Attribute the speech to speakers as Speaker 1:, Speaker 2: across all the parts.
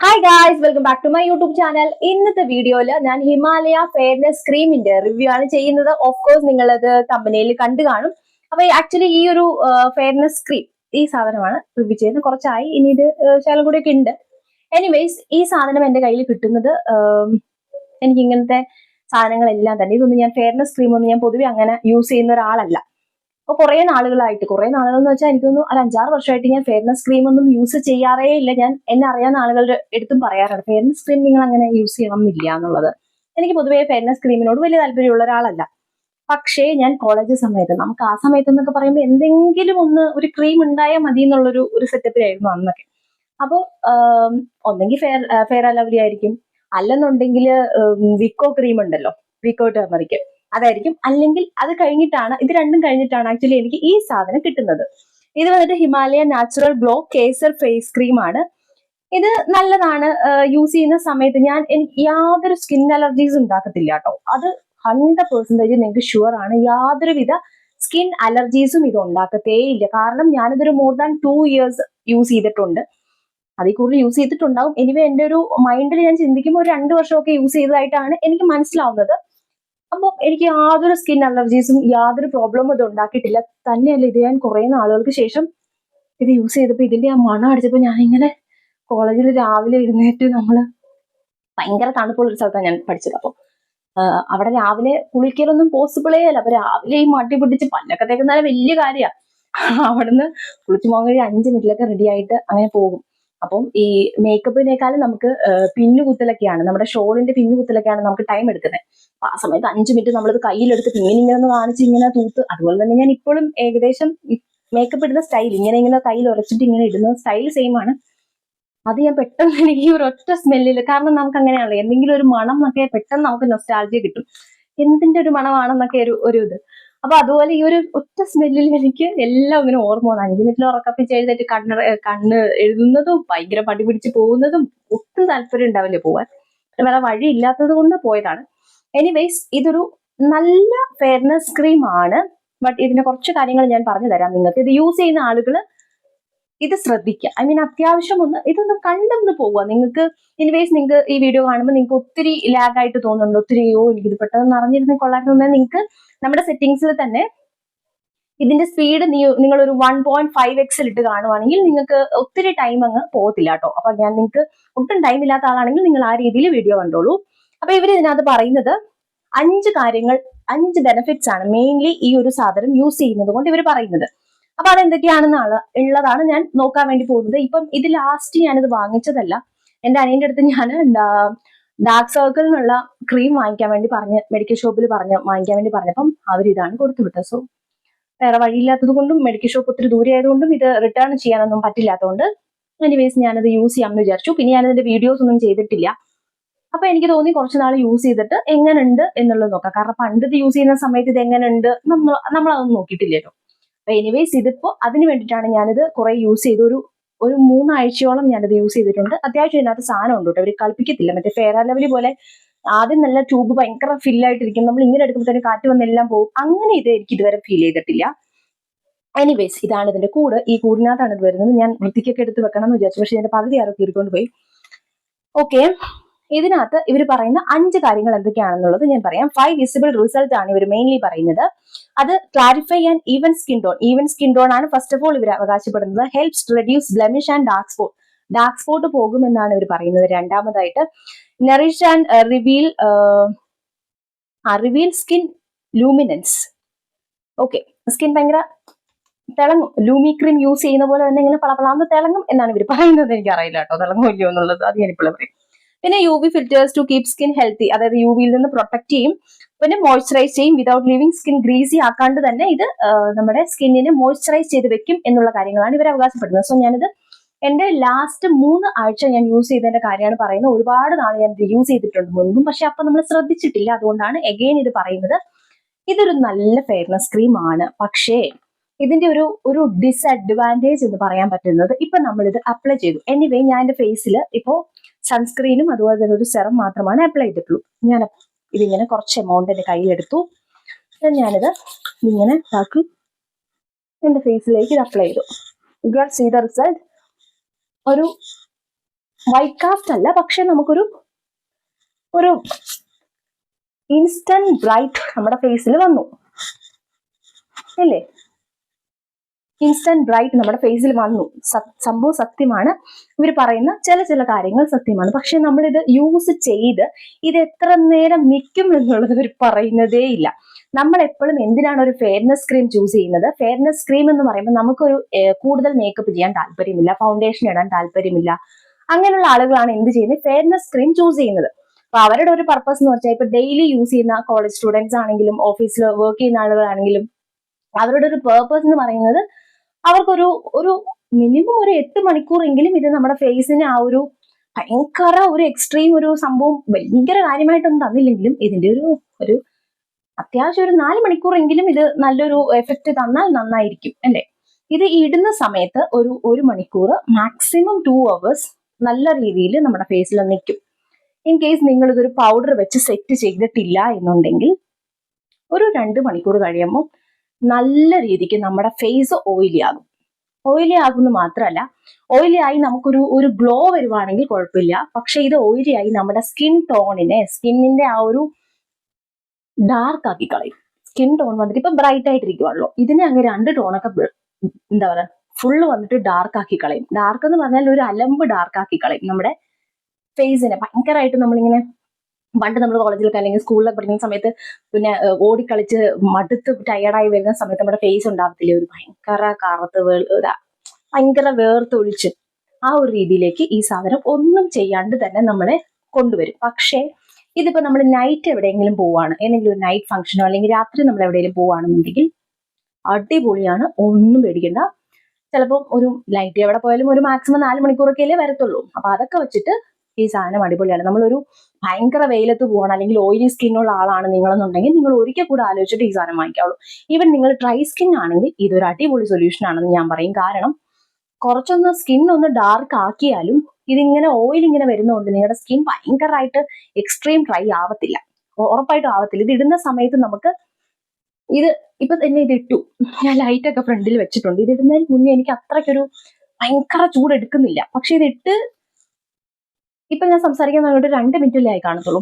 Speaker 1: Hi guys welcome back to my YouTube channel ഇന്നത്തെ വീഡിയോയിൽ ഞാൻ ഹിമാലയ ഫെയർനെസ് ക്രീമിന്റെ റിവ്യൂ ആണ് ചെയ്യുന്നത്. ഓഫ് കോഴ്സ് നിങ്ങൾ അത് കമ്പനിയിൽ കണ്ടു കാണും. അപ്പൊ ആക്ച്വലി ഈ ഒരു ഫെയർനെസ് ക്രീം ഈ സാധനമാണ് റിവ്യൂ ചെയ്യുന്നത്. കുറച്ചായി. ഇനി ഇത് ശാലം കൂടിയൊക്കെ ഉണ്ട്. എനിവേസ് ഈ സാധനം എന്റെ കയ്യിൽ കിട്ടുന്നത് എനിക്ക് ഇങ്ങനത്തെ സാധനങ്ങളെല്ലാം തന്നെ. ഇതൊന്നും ഞാൻ ഫെയർനെസ് ക്രീം ഒന്നും ഞാൻ പൊതുവെ അങ്ങനെ യൂസ് ചെയ്യുന്ന ഒരാളല്ല. അപ്പൊ കുറെ നാളുകളായിട്ട് കുറെ നാളുകൾ എന്ന് വെച്ചാൽ എനിക്കൊന്നും ഒരു അഞ്ചാറ് വർഷമായിട്ട് ഞാൻ ഫെയർനെസ് ക്രീം ഒന്നും യൂസ് ചെയ്യാറേ ഇല്ല. ഞാൻ എന്നെ അറിയാവുന്ന ആളുകളുടെ എടുത്തും പറയാറുണ്ട്. ഫെയർനെസ് ക്രീം നിങ്ങൾ അങ്ങനെ യൂസ് ചെയ്യണമെന്നില്ല എന്നുള്ളത്. എനിക്ക് പൊതുവേ ഫെയർനെസ് ക്രീമിനോട് വലിയ താല്പര്യമുള്ള ഒരാളല്ല. പക്ഷേ ഞാൻ കോളേജ് സമയത്ത് നമുക്ക് ആ സമയത്ത് എന്നൊക്കെ പറയുമ്പോൾ എന്തെങ്കിലും ഒന്ന് ഒരു ക്രീം ഉണ്ടായാൽ മതി എന്നുള്ളൊരു ഒരു സെറ്റപ്പിലായിരുന്നു അന്നൊക്കെ. അപ്പോൾ ഒന്നെങ്കിൽ ഫെയർ ഫെയർ അലവലി ആയിരിക്കും അല്ലെന്നുണ്ടെങ്കിൽ വിക്കോ ക്രീം ഉണ്ടല്ലോ. വിക്കോ ടർമറിക്ക് അതായിരിക്കും. അല്ലെങ്കിൽ അത് കഴിഞ്ഞിട്ടാണ് ഇത് രണ്ടും കഴിഞ്ഞിട്ടാണ് ആക്ച്വലി എനിക്ക് ഈ സാധനം കിട്ടുന്നത്. ഇത് വന്നിട്ട് Himalaya natural glow kesar face cream ആണ്. ഇത് നല്ലതാണ് യൂസ് ചെയ്യുന്ന സമയത്ത് ഞാൻ എനിക്ക് യാതൊരു സ്കിൻ അലർജീസ് ഉണ്ടാക്കത്തില്ല കേട്ടോ. അത് ഹൺഡ്രഡ് പെർസെന്റേജ് നിങ്ങൾക്ക് ഷുവർ ആണ്. യാതൊരുവിധ സ്കിൻ അലർജീസും ഇത് ഉണ്ടാക്കത്തേയില്ല. കാരണം ഞാനിതൊരു more than two years use ചെയ്തിട്ടുണ്ട്. അതിൽ കൂടുതൽ യൂസ് ചെയ്തിട്ടുണ്ടാവും. എനിവേ എന്റെ ഒരു മൈൻഡിൽ ഞാൻ ചിന്തിക്കുമ്പോൾ ഒരു രണ്ട് വർഷമൊക്കെ യൂസ് ചെയ്തതായിട്ടാണ് എനിക്ക് മനസ്സിലാവുന്നത്. അപ്പോൾ എനിക്ക് യാതൊരു സ്കിൻ അലർജീസും യാതൊരു പ്രോബ്ലമും ഇത് ഉണ്ടാക്കിയിട്ടില്ല. തന്നെയല്ല ഇത് ഞാൻ കുറെ നാളുകൾക്ക് ശേഷം ഇത് യൂസ് ചെയ്തപ്പോൾ ഇതിന്റെ ആ മണം അടിച്ചപ്പോൾ ഞാൻ ഇങ്ങനെ കോളേജിൽ രാവിലെ ഇരുന്നേറ്റ് നമ്മൾ ഭയങ്കര തണുപ്പുള്ള ഒരു സ്ഥലത്താണ് ഞാൻ പഠിച്ചത്. അപ്പോൾ അവിടെ രാവിലെ കുളിക്കലൊന്നും പോസിബിളേ അല്ല. അപ്പൊ രാവിലെ ഈ മട്ടി പിടിച്ച് പല്ലൊക്കെ തേക്കുന്ന വലിയ കാര്യമാണ് അവിടുന്ന് കുളിച്ചു പോകാൻ കഴിയും അഞ്ച് മിനിറ്റിലൊക്കെ റെഡി ആയിട്ട് അങ്ങനെ പോകും. അപ്പം ഈ മേക്കപ്പിനേക്കാളും നമുക്ക് പിന്നുകുത്തലൊക്കെയാണ്. നമ്മുടെ ഷോളിന്റെ പിന്നുകുത്തലൊക്കെയാണ് നമുക്ക് ടൈം എടുക്കുന്നത്. ആ സമയത്ത് അഞ്ച് മിനിറ്റ് നമ്മളിത് കയ്യിലെടുത്ത് പിന്നിങ്ങനെ ഒന്ന് കാണിച്ച് ഇങ്ങനെ തൂത്ത്. അതുപോലെ തന്നെ ഞാൻ ഇപ്പോഴും ഏകദേശം മേക്കപ്പ് ഇടുന്ന സ്റ്റൈൽ ഇങ്ങനെ ഇങ്ങനെ കയ്യിൽ ഉറച്ചിട്ട് ഇങ്ങനെ ഇടുന്ന സ്റ്റൈൽ സെയിം ആണ്. അത് ഞാൻ പെട്ടെന്ന് എനിക്ക് ഈ ഒരു ഒറ്റ സ്മെല്ലിൽ കാരണം നമുക്ക് അങ്ങനെയാണല്ലോ എന്തെങ്കിലും ഒരു മണം ഒക്കെ പെട്ടെന്ന് നമുക്ക് നൊസ്റ്റാൾജിയ കിട്ടും. എന്തിന്റെ ഒരു മണമാണെന്നൊക്കെ ഒരു ഒരു ഇത്. അപ്പൊ അതുപോലെ ഈ ഒരു ഒറ്റ സ്മെല്ലിൽ എനിക്ക് എല്ലാം ഇങ്ങനെ ഓർമ്മ വന്നു. അഞ്ചു മിനിറ്റിൽ ഉറക്കപ്പിച്ച് എഴുന്നേറ്റ് കണ്ണ് കണ്ണ് എഴുതുന്നതും ഭയങ്കര പടി പിടിച്ച് പോകുന്നതും ഒട്ടും താല്പര്യം ഉണ്ടാവില്ല പോവാൻ. വേറെ വഴി ഇല്ലാത്തത് കൊണ്ട് പോയതാണ്. എനിവേസ് ഇതൊരു നല്ല ഫെയർനെസ് ക്രീം ആണ്. ബട്ട് ഇതിന്റെ കുറച്ച് കാര്യങ്ങൾ ഞാൻ പറഞ്ഞു തരാം നിങ്ങൾക്ക്. ഇത് യൂസ് ചെയ്യുന്ന ആളുകൾ ഇത് ശ്രദ്ധിക്കുക ഐ മീൻ അത്യാവശ്യം ഒന്ന് ഇതൊന്ന് കണ്ടൊന്ന് പോവുക. നിങ്ങൾക്ക് ഇൻവേസ് നിങ്ങൾക്ക് ഈ വീഡിയോ കാണുമ്പോൾ നിങ്ങൾക്ക് ഒത്തിരി ലാഗായിട്ട് തോന്നുന്നുണ്ട്. ഒത്തിരി ഓ എനിക്കിത് പെട്ടെന്ന് അറിഞ്ഞിരുന്ന കൊള്ളായിരുന്നു നിങ്ങൾക്ക് നമ്മുടെ സെറ്റിങ്സിൽ തന്നെ ഇതിന്റെ സ്പീഡ് നിങ്ങൾ ഒരു വൺ പോയിന്റ് ഫൈവ് എക്സിൽ ഇട്ട് കാണുവാണെങ്കിൽ നിങ്ങൾക്ക് ഒത്തിരി ടൈം അങ്ങ് പോകത്തില്ല കേട്ടോ. അപ്പൊ ഞാൻ നിങ്ങൾക്ക് ഒട്ടും ടൈം ഇല്ലാത്ത ആളാണെങ്കിൽ നിങ്ങൾ ആ രീതിയിൽ വീഡിയോ കണ്ടോളൂ. അപ്പൊ ഇവർ ഇതിനകത്ത് പറയുന്നത് അഞ്ച് കാര്യങ്ങൾ അഞ്ച് ബെനിഫിറ്റ്സ് ആണ് മെയിൻലി ഈ ഒരു സാധനം യൂസ് ചെയ്യുന്നത് കൊണ്ട് ഇവർ പറയുന്നത്. അപ്പൊ അതെന്തൊക്കെയാണെന്നാണ് ഉള്ളതാണ് ഞാൻ നോക്കാൻ വേണ്ടി പോകുന്നത്. ഇപ്പം ഇത് ലാസ്റ്റ് ഞാനിത് വാങ്ങിച്ചതല്ല. എന്റെ അനിയന്റെ അടുത്ത് ഞാൻ ഡാർക്ക് സർക്കിളിനുള്ള ക്രീം വാങ്ങിക്കാൻ വേണ്ടി പറഞ്ഞ് മെഡിക്കൽ ഷോപ്പിൽ പറഞ്ഞ് വാങ്ങിക്കാൻ വേണ്ടി പറഞ്ഞപ്പം ഇതാണ് കൊടുത്തു വിട്ടത്. സോ വേറെ വഴിയില്ലാത്തത് കൊണ്ടും മെഡിക്കൽ ഷോപ്പ് ഒത്തിരി ദൂരെ ആയതുകൊണ്ടും ഇത് റിട്ടേൺ ചെയ്യാനൊന്നും പറ്റില്ലാത്തതുകൊണ്ട് എനിവേസ് ഞാനത് യൂസ് ചെയ്യാമെന്ന് വിചാരിച്ചു. പിന്നെ ഞാനതിന്റെ വീഡിയോസ് ഒന്നും ചെയ്തിട്ടില്ല. അപ്പൊ എനിക്ക് തോന്നി കുറച്ച് നാൾ യൂസ് ചെയ്തിട്ട് എങ്ങനെയുണ്ട് എന്നുള്ളത് നോക്കാം. കാരണം പണ്ട് ഇത് യൂസ് ചെയ്യുന്ന സമയത്ത് ഇത് എങ്ങനെയുണ്ട് നമ്മൾ നമ്മളതൊന്നും നോക്കിയിട്ടില്ലല്ലോ. എനിവേസ് ഇതിപ്പോ അതിന് വേണ്ടിയിട്ടാണ് ഞാനിത് കുറെ യൂസ് ചെയ്ത് ഒരു ഒരു മൂന്നാഴ്ചയോളം ഞാനിത് യൂസ് ചെയ്തിട്ടുണ്ട്. അത്യാവശ്യം ഇതിനകത്ത് സാധനം ഉണ്ട് കേട്ടോ. അവർ കളിപ്പിക്കത്തില്ല. മറ്റേ ഫെയർ ലെവലി പോലെ ആദ്യം നല്ല ട്യൂബ് ഭയങ്കര ഫില്ലായിട്ടിരിക്കും നമ്മൾ ഇങ്ങനെ എടുക്കുമ്പോൾ കാറ്റ് വന്നെല്ലാം പോകും. അങ്ങനെ ഇത് എനിക്ക് ഇതുവരെ ഫീൽ ചെയ്തിട്ടില്ല. എനിവേസ് ഇതാണ് ഇതിന്റെ കൂട്. ഈ കൂടിനകത്താണ് ഇത് വരുന്നത്. ഞാൻ വൃത്തിക്കൊക്കെ എടുത്ത് വെക്കണം എന്ന് വിചാരിച്ചു. പക്ഷെ ഇതിന്റെ പകുതി ആരോ കീറിക്കൊണ്ട് പോയി. ഓക്കെ ഇതിനകത്ത് ഇവർ പറയുന്ന അഞ്ച് കാര്യങ്ങൾ എന്തൊക്കെയാണെന്നുള്ളത് ഞാൻ പറയാം. ഫൈവ് വിസിബിൾ റിസൾട്ട് ആണ് ഇവർ മെയിൻലി പറയുന്നത്. അത് clarify and even skin tone even skin tone ആണ് ഫസ്റ്റ് ഓഫ് ഓൾ ഇവർ അവകാശപ്പെടുന്നത്. Helps reduce blemish and dark spot dark spot പോകുമെന്നാണ് ഇവർ പറയുന്നത് രണ്ടാമതായിട്ട്. Nourish and reveal reveal skin luminance okay skin ഭയങ്കര തിളങ്ങും. ലൂമി ക്രീം യൂസ് ചെയ്യുന്ന പോലെ തന്നെ ഇങ്ങനെ പളപളാന്ന് തിളങ്ങും എന്നാണ് ഇവർ പറയുന്നത്. എനിക്ക് അറിയില്ല കേട്ടോ. തിളങ്ങും ഇല്ലയോ എന്നുള്ളത്. അത് ഞാനിപ്പോൾ പറയും. പിന്നെ U V filters to keep skin healthy അതായത് യു വിയിൽ നിന്ന് പ്രൊട്ടക്ട് ചെയ്യും. പിന്നെ മോയ്സ്ചറൈസ് ചെയ്യും. വിതൗട്ട് ലീവിങ് സ്കിൻ ഗ്രീസി ആക്കാണ്ട് തന്നെ ഇത് നമ്മുടെ സ്കിന്നിനെ മോയ്സ്ചറൈസ് ചെയ്ത് വെക്കും എന്നുള്ള കാര്യങ്ങളാണ് ഇവർ അവകാശപ്പെടുന്നത്. സോ ഞാനിത് എന്റെ ലാസ്റ്റ് മൂന്ന് ആഴ്ച ഞാൻ യൂസ് ചെയ്തതിന്റെ കാര്യമാണ് പറയുന്നത്. ഒരുപാട് നാൾ ഞാൻ ഇത് യൂസ് ചെയ്തിട്ടുണ്ട് മുൻപും. പക്ഷെ അപ്പൊ നമ്മൾ ശ്രദ്ധിച്ചിട്ടില്ല. അതുകൊണ്ടാണ് എഗെയിൻ ഇത് പറയുന്നത്. ഇതൊരു നല്ല ഫെയർനെസ് ക്രീം ആണ്. പക്ഷേ ഇതിന്റെ ഒരു ഒരു ഡിസഡ്വാന്റേജ് എന്ന് പറയാൻ പറ്റുന്നത് ഇപ്പൊ നമ്മൾ ഇത് അപ്ലൈ ചെയ്തു. എനിവേ ഞാൻ എന്റെ ഫേസിൽ ഇപ്പോ സൺസ്ക്രീനും അതുപോലെ തന്നെ ഒരു സെറം മാത്രമാണ് അപ്ലൈ ചെയ്തിട്ടുള്ളൂ. ഞാൻ ഇതിങ്ങനെ കുറച്ച് എമൗണ്ട് എന്റെ കയ്യിലെടുത്തു. ഞാനിത് ഇങ്ങനെ ഇതാക്കി എന്റെ ഫേസിലേക്ക് ഇത് അപ്ലൈ ചെയ്തു. ഗാൻ സീ ദ റിസൾട്ട് ഒരു വൈറ്റ് കാസ്റ്റ് അല്ല പക്ഷെ നമുക്കൊരു ഒരു ഇൻസ്റ്റന്റ് ബ്രൈറ്റ് നമ്മുടെ ഫേസിൽ വന്നു. അല്ലേ ഇൻസ്റ്റന്റ് ബ്രൈറ്റ് നമ്മുടെ ഫേസിൽ വന്നു. സംഭവം സത്യമാണ്. ഇവർ പറയുന്ന ചില ചില കാര്യങ്ങൾ സത്യമാണ്. പക്ഷെ നമ്മളിത് യൂസ് ചെയ്ത് ഇത് എത്ര നേരം നിൽക്കും എന്നുള്ളത് ഇവർ പറയുന്നതേ ഇല്ല. നമ്മൾ എപ്പോഴും എന്തിനാണ് ഒരു ഫെയർനെസ് ക്രീം ചൂസ് ചെയ്യുന്നത്? ഫെയർനെസ് ക്രീം എന്ന് പറയുമ്പോൾ നമുക്കൊരു കൂടുതൽ മേക്കപ്പ് ചെയ്യാൻ താല്പര്യമില്ല. ഫൗണ്ടേഷൻ ഇടാൻ താല്പര്യമില്ല. അങ്ങനെയുള്ള ആളുകളാണ് എന്ത് ചെയ്യുന്നത്? ഫെയർനെസ് ക്രീം ചൂസ് ചെയ്യുന്നത്. അപ്പൊ അവരുടെ ഒരു പർപ്പസ് എന്ന് വെച്ചാൽ ഇപ്പൊ ഡെയിലി യൂസ് ചെയ്യുന്ന കോളേജ് സ്റ്റുഡൻസ് ആണെങ്കിലും ഓഫീസിൽ വർക്ക് ചെയ്യുന്ന ആളുകളാണെങ്കിലും അവരുടെ ഒരു പേർപ്പസ് എന്ന് പറയുന്നത് അവർക്കൊരു ഒരു മിനിമം ഒരു എട്ട് മണിക്കൂറെങ്കിലും ഇത് നമ്മുടെ ഫേസിന് ആ ഒരു ഭയങ്കര ഒരു എക്സ്ട്രീം ഒരു സംഭവം ഭയങ്കര കാര്യമായിട്ടൊന്നും തന്നില്ലെങ്കിലും ഇതിന്റെ ഒരു ഒരു അത്യാവശ്യം ഒരു നാല് മണിക്കൂറെങ്കിലും ഇത് നല്ലൊരു എഫക്റ്റ് തന്നാൽ നന്നായിരിക്കും അല്ലേ? ഇത് ഇടുന്ന സമയത്ത് ഒരു ഒരു മണിക്കൂർ മാക്സിമം ടു അവേഴ്സ് നല്ല രീതിയിൽ നമ്മുടെ ഫേസിൽ നിൽക്കും. ഇൻ കേസ് നിങ്ങൾ ഇതൊരു പൗഡർ വെച്ച് സെറ്റ് ചെയ്തിട്ടില്ല എന്നുണ്ടെങ്കിൽ ഒരു രണ്ട് മണിക്കൂർ കഴിയുമ്പോൾ നല്ല രീതിക്ക് നമ്മുടെ ഫേസ് ഓയിലി ആകും. ഓയിലി ആകുമെന്ന് മാത്രമല്ല ഓയിലി ആയി നമുക്കൊരു ഒരു ഗ്ലോ വരുവാണെങ്കിൽ കുഴപ്പമില്ല. പക്ഷെ ഇത് ഓയിലി ആയി നമ്മുടെ സ്കിൻ ടോണിനെ സ്കിന്നിന്റെ ആ ഒരു ഡാർക്ക് ആക്കി കളയും. സ്കിൻ ടോൺ വന്നിട്ട് ഇപ്പൊ ബ്രൈറ്റ് ആയിട്ടിരിക്കുവാണല്ലോ. ഇതിനെ അങ്ങ് രണ്ട് ടോണൊക്കെ എന്താ പറയാ ഫുള്ള് വന്നിട്ട് ഡാർക്ക് ആക്കി കളയും. ഡാർക്ക് എന്ന് പറഞ്ഞാൽ ഒരു അലമ്പ് ഡാർക്ക് ആക്കി കളയും നമ്മുടെ ഫേസിനെ ഭയങ്കരമായിട്ട് നമ്മളിങ്ങനെ പണ്ട് നമ്മൾ കോളേജിലൊക്കെ അല്ലെങ്കിൽ സ്കൂളിലൊക്കെ പഠിക്കുന്ന സമയത്ത് പിന്നെ ഓടിക്കളിച്ച് മടുത്ത് ടയർഡായി വരുന്ന സമയത്ത് നമ്മുടെ ഫേസ് ഉണ്ടാവത്തില്ലേ? ഒരു ഭയങ്കര കറുത്ത് വേ ഭയങ്കര വേർത്തൊഴിച്ച് ആ ഒരു രീതിയിലേക്ക് ഈ സാധനം ഒന്നും ചെയ്യാണ്ട് തന്നെ നമ്മളെ കൊണ്ടുവരും. പക്ഷേ ഇതിപ്പോ നമ്മൾ നൈറ്റ് എവിടെയെങ്കിലും പോവാണ് ഏതെങ്കിലും ഒരു നൈറ്റ് ഫംഗ്ഷനോ അല്ലെങ്കിൽ രാത്രി നമ്മൾ എവിടെയെങ്കിലും പോവാണെന്നുണ്ടെങ്കിൽ അടിപൊളിയാണ് ഒന്നും പേടിക്കണ്ട. ചിലപ്പോൾ ഒരു ലൈറ്റ് എവിടെ പോയാലും ഒരു മാക്സിമം നാല് മണിക്കൂറൊക്കെ അല്ലേ വരത്തുള്ളൂ. അപ്പൊ അതൊക്കെ വെച്ചിട്ട് ഈ സാധനം അടിപൊളിയാണ്. നമ്മളൊരു ഭയങ്കര വെയിലത്ത് പോകണം അല്ലെങ്കിൽ ഓയിലി സ്കിന്നുള്ള ആളാണ് നിങ്ങളെന്നുണ്ടെങ്കിൽ നിങ്ങൾ ഒരിക്കൽ കൂടെ ആലോചിച്ചിട്ട് ഈ സാധനം വാങ്ങിക്കാവുള്ളൂ. ഈവൻ നിങ്ങൾ ഡ്രൈ സ്കിൻ ആണെങ്കിൽ ഇതൊരു അടിപൊളി സൊല്യൂഷൻ ആണെന്ന് ഞാൻ പറയും. കാരണം കുറച്ചൊന്ന് സ്കിൻ ഒന്ന് ഡാർക്ക് ആക്കിയാലും ഇതിങ്ങനെ ഓയിൽ ഇങ്ങനെ വരുന്നതുകൊണ്ട് നിങ്ങളുടെ സ്കിൻ ഭയങ്കരമായിട്ട് എക്സ്ട്രീം ഡ്രൈ ആവത്തില്ല. ഉറപ്പായിട്ടും ആവത്തില്ല. ഇത് ഇടുന്ന സമയത്ത് നമുക്ക് ഇത് ഇപ്പൊ തന്നെ ഇത് ഇട്ടു. ഞാൻ ലൈറ്റ് ഒക്കെ ഫ്രണ്ടിൽ വെച്ചിട്ടുണ്ട്. ഇത് ഇടുന്നതിന് മുന്നേ എനിക്ക് അത്രയ്ക്കൊരു ഭയങ്കര ചൂടെടുക്കുന്നില്ല പക്ഷെ ഇത് ഇട്ട് ഇപ്പൊ ഞാൻ സംസാരിക്കാൻ തുടങ്ങി രണ്ട് മിനിറ്റല്ലേ ആയി കാണത്തുള്ളൂ.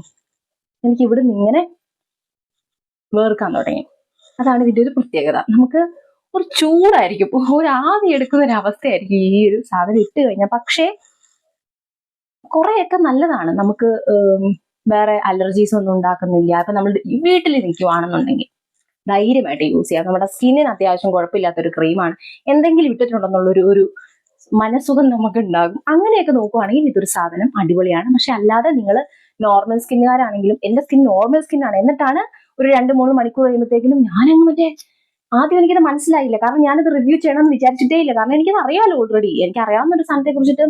Speaker 1: എനിക്ക് ഇവിടെ നിന്ന് ഇങ്ങനെ വേർക്കാൻ തുടങ്ങി. അതാണ് ഇതിന്റെ ഒരു പ്രത്യേകത. നമുക്ക് ഒരു ചൂടായിരിക്കും. ഒരു ആവി എടുക്കുന്ന ഒരു അവസ്ഥയായിരിക്കും ഈ ഒരു സാധനം ഇട്ട് കഴിഞ്ഞാൽ. പക്ഷേ കുറെയൊക്കെ നല്ലതാണ്. നമുക്ക് വേറെ അലർജീസ് ഒന്നും ഉണ്ടാക്കുന്നില്ല. ഇപ്പൊ നമ്മൾ വീട്ടിൽ നിൽക്കുവാണെന്നുണ്ടെങ്കിൽ ധൈര്യമായിട്ട് യൂസ് ചെയ്യാം. നമ്മുടെ സ്കിന്നിന് അത്യാവശ്യം കുഴപ്പമില്ലാത്തൊരു ക്രീമാണ്. എന്തെങ്കിലും ഇട്ടിട്ടുണ്ടെന്നുള്ളൊരു ഒരു മനസ്സുഖം നമുക്ക് ഉണ്ടാകും അങ്ങനെയൊക്കെ നോക്കുവാണെങ്കിൽ ഇതൊരു സാധനം അടിപൊളിയാണ്. പക്ഷെ അല്ലാതെ നിങ്ങൾ നോർമൽ സ്കിന്നുകാരാണെങ്കിലും എന്റെ സ്കിൻ നോർമൽ സ്കിന്നാണ് എന്നിട്ടാണ് ഒരു രണ്ട് മൂന്ന് മണിക്കൂർ കഴിയുമ്പോഴത്തേക്കിനും ഞാനങ്ങ് മറ്റേ ആദ്യം എനിക്കത് മനസ്സിലായില്ല. കാരണം ഞാനത് റിവ്യൂ ചെയ്യണമെന്ന് വിചാരിച്ചിട്ടേ ഇല്ല. കാരണം എനിക്കത് അറിയാമല്ലോ ഓൾറെഡി എനിക്ക് അറിയാവുന്ന ഒരു സാധനത്തെ കുറിച്ചിട്ട്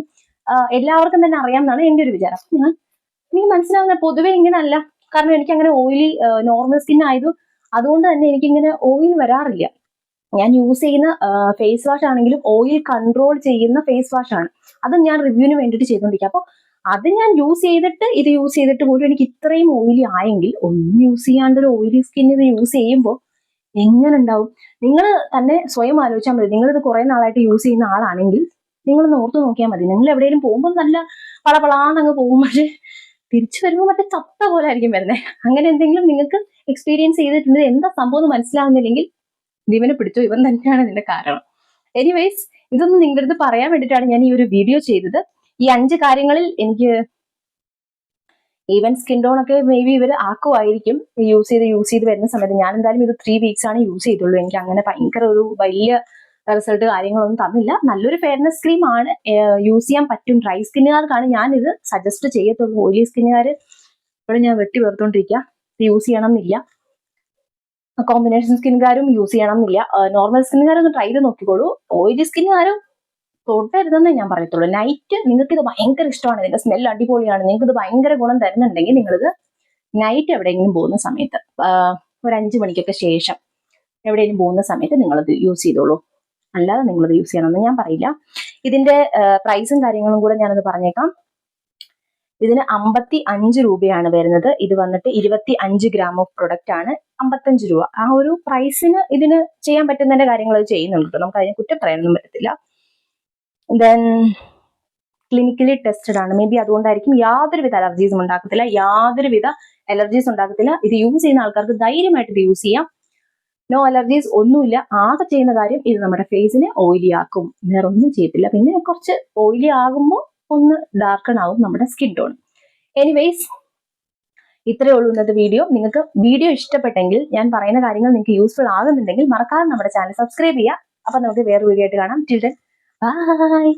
Speaker 1: എല്ലാവർക്കും തന്നെ അറിയാമെന്നാണ് എന്റെ ഒരു വിചാരം. അപ്പൊ ഞാൻ എനിക്ക് മനസ്സിലാവുന്ന പൊതുവെ ഇങ്ങനല്ല. കാരണം എനിക്ക് അങ്ങനെ ഓയിലി നോർമൽ സ്കിൻ ആയത് അതുകൊണ്ട് തന്നെ എനിക്കിങ്ങനെ ഓയിൽ വരാറില്ല. ഞാൻ യൂസ് ചെയ്യുന്ന ഫേസ് വാഷ് ആണെങ്കിലും ഓയിൽ കൺട്രോൾ ചെയ്യുന്ന ഫേസ് വാഷ് ആണ്. അത് ഞാൻ റിവ്യൂവിന് വേണ്ടിയിട്ട് ചെയ്തുകൊണ്ടിരിക്കുക അപ്പോൾ അത് ഞാൻ യൂസ് ചെയ്തിട്ട് ഇത് യൂസ് ചെയ്തിട്ട് പോലും എനിക്ക് ഇത്രയും ഓയിലി ആയെങ്കിൽ ഒന്നും യൂസ് ചെയ്യാണ്ട് ഒരു ഓയിലി സ്കിൻ ഇത് യൂസ് ചെയ്യുമ്പോൾ എങ്ങനെ ഉണ്ടാവും നിങ്ങൾ തന്നെ സ്വയം ആലോചിച്ചാൽ മതി. നിങ്ങളിത് കുറെ നാളായിട്ട് യൂസ് ചെയ്യുന്ന ആളാണെങ്കിൽ നിങ്ങൾ ഓർത്ത് നോക്കിയാൽ മതി. നിങ്ങൾ എവിടെയെങ്കിലും പോകുമ്പോൾ നല്ല പളപളാന്നങ്ങ് പോകും. പക്ഷേ തിരിച്ചു വരുമ്പോൾ മറ്റേ ചത്ത പോലെ ആയിരിക്കും വരുന്നത് അങ്ങനെ എന്തെങ്കിലും നിങ്ങൾക്ക് എക്സ്പീരിയൻസ് ചെയ്തിട്ടുണ്ട് എന്താ സംഭവം എന്ന് മനസ്സിലാവുന്നില്ലെങ്കിൽ ഇവനെ പിടിച്ചു. ഇവൻ തന്നെയാണ് ഇതിന്റെ കാരണം. എനിവേസ് ഇതൊന്നും നിങ്ങളുടെ അടുത്ത് പറയാൻ വേണ്ടിയിട്ടാണ് ഞാൻ ഈ ഒരു വീഡിയോ ചെയ്തത്. ഈ അഞ്ച് കാര്യങ്ങളിൽ എനിക്ക് ഈവൻ സ്കിൻ ടോൺ ഒക്കെ മേ ബി ഇവർ ആക്കുമായിരിക്കും. യൂസ് ചെയ്ത് യൂസ് ചെയ്ത് വരുന്ന സമയത്ത് ഞാൻ എന്തായാലും ഇത് ത്രീ വീക്സ് ആണ് യൂസ് ചെയ്തുള്ളൂ. എനിക്ക് അങ്ങനെ ഭയങ്കര ഒരു വലിയ റിസൾട്ട് കാര്യങ്ങളൊന്നും തന്നില്ല. നല്ലൊരു ഫെയർനെസ് ക്രീം ആണ്. യൂസ് ചെയ്യാൻ പറ്റും. ഡ്രൈ സ്കിന്നുകാർക്കാണ് ഞാൻ ഇത് സജസ്റ്റ് ചെയ്യത്തുള്ളൂ. ഓയിലി സ്കിന്നുകാർ ഇപ്പോഴും ഞാൻ വെട്ടി വേർത്തോണ്ടിരിക്കുക യൂസ് ചെയ്യണം എന്നില്ല. കോമ്പിനേഷൻ സ്കിന്നുകാരും യൂസ് ചെയ്യണം എന്നില്ല നോർമൽ സ്കിന്നുകാരൊന്ന് ട്രൈ ചെയ്ത് നോക്കിക്കോളൂ. ഓയിലി സ്കിന്നുകാരും തൊട്ടരുതെന്നേ ഞാൻ പറയത്തുള്ളൂ. നൈറ്റ് നിങ്ങൾക്ക് ഇത് ഭയങ്കര ഇഷ്ടമാണ്. ഇതിന്റെ സ്മെൽ അടിപൊളിയാണ്. നിങ്ങൾക്ക് ഇത് ഭയങ്കര ഗുണം തരുന്നുണ്ടെങ്കിൽ നിങ്ങളിത് നൈറ്റ് എവിടെയെങ്കിലും പോകുന്ന സമയത്ത് ഒരു അഞ്ച് മണിക്കൊക്കെ ശേഷം എവിടെയെങ്കിലും പോകുന്ന സമയത്ത് നിങ്ങളത് യൂസ് ചെയ്തോളൂ. അല്ലാതെ നിങ്ങളത് യൂസ് ചെയ്യണമെന്ന് ഞാൻ പറയില്ല. ഇതിന്റെ പ്രൈസും കാര്യങ്ങളും കൂടെ ഞാനത് പറഞ്ഞേക്കാം. ഇതിന് അമ്പത്തി അഞ്ച് രൂപയാണ് വരുന്നത്. ഇത് വന്നിട്ട് ഇരുപത്തി അഞ്ച് ഗ്രാം ഓഫ് പ്രൊഡക്റ്റ് ആണ് അമ്പത്തഞ്ച് രൂപ. ആ ഒരു പ്രൈസിന് ഇതിന് ചെയ്യാൻ പറ്റുന്നതിന്റെ കാര്യങ്ങൾ അത് ചെയ്യുന്നുണ്ട്. നമുക്ക് അതിനെ കുറ്റം പറയാനൊന്നും പറ്റത്തില്ല. ദെൻ ക്ലിനിക്കലി ടെസ്റ്റഡ് ആണ്. മേ ബി അതുകൊണ്ടായിരിക്കും യാതൊരുവിധ അലർജീസും ഉണ്ടാക്കത്തില്ല. യാതൊരുവിധ അലർജീസ് ഉണ്ടാക്കത്തില്ല. ഇത് യൂസ് ചെയ്യുന്ന ആൾക്കാർക്ക് ധൈര്യമായിട്ട് ഇത് യൂസ് ചെയ്യാം. നോ അലർജീസ് ഒന്നുമില്ല. ആകെ ചെയ്യുന്ന കാര്യം ഇത് നമ്മുടെ ഫേസിനെ ഓയിലി ആക്കും. വേറെ ഒന്നും ചെയ്യത്തില്ല. പിന്നെ കുറച്ച് ഓയിലി ആകുമ്പോൾ ഒന്ന് ഡാർക്കൺ ആവും നമ്മുടെ സ്കിൻ ടോൺ എനിവേസ് ഇത്രയേ ഉള്ളൂ ഇന്നത്തെ വീഡിയോ നിങ്ങൾക്ക് വീഡിയോ ഇഷ്ടപ്പെട്ടെങ്കിൽ ഞാൻ പറയുന്ന കാര്യങ്ങൾ നിങ്ങൾക്ക് യൂസ്ഫുൾ ആകുന്നുണ്ടെങ്കിൽ മറക്കാതെ നമ്മുടെ ചാനൽ സബ്സ്ക്രൈബ് ചെയ്യുക. അപ്പൊ നമുക്ക് വേറെ വീഡിയോ ആയിട്ട് കാണാം. Till by